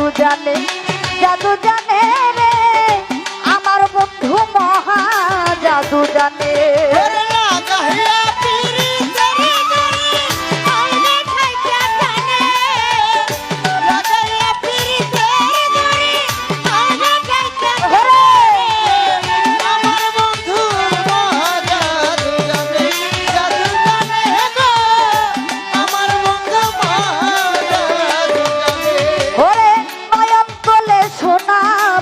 জাদু জানে জাদু জানে রে আমার বন্ধু মহা জাদু জানে।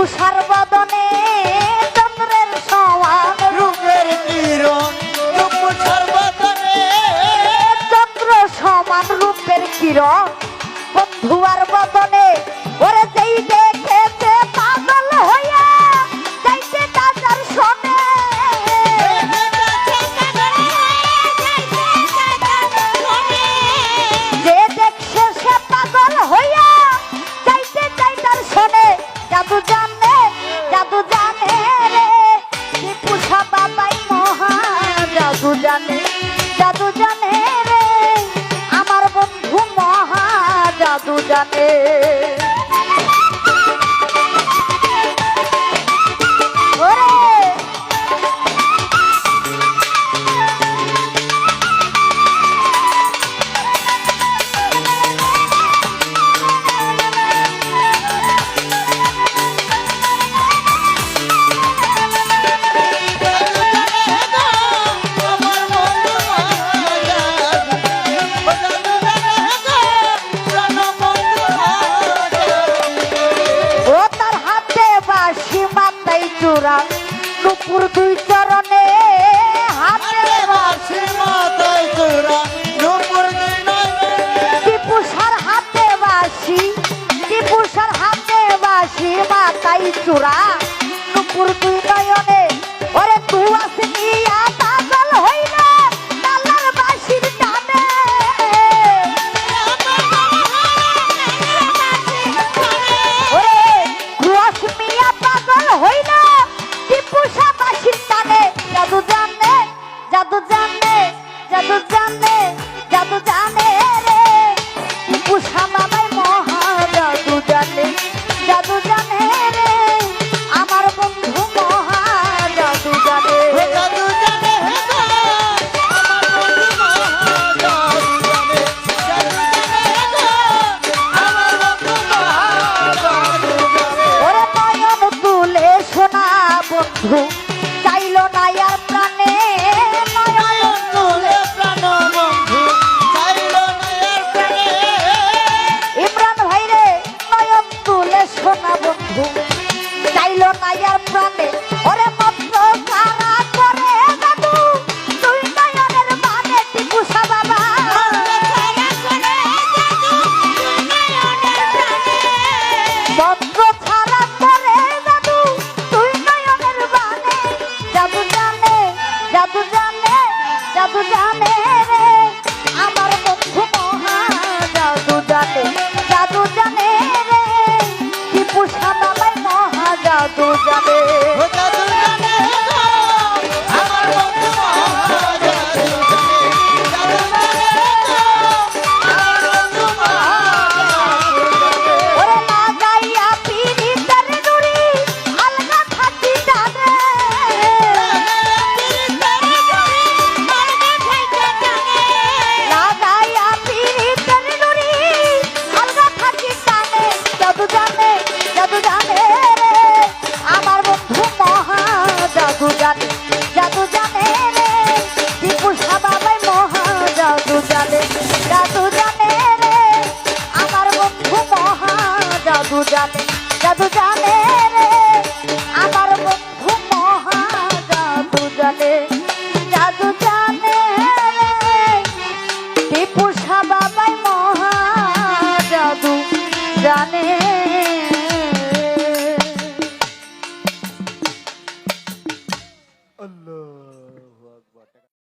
pengusaha querer. চূড়া নুপুর তুই নয়নে ওরে তু জাদু জানে জাদু জানে জাদু জানে রে। মহা জাদু জানে জাদু জানে। জাদু আমার বন্ধু মহা জাদু জানে জাদু জানে রে মহা জাদু জানে জাদু জানে আমার বন্ধু মহা জাদু জানে জানে আমার বন্ধু মহা জাদু জানে জাদু জানে রে টিপু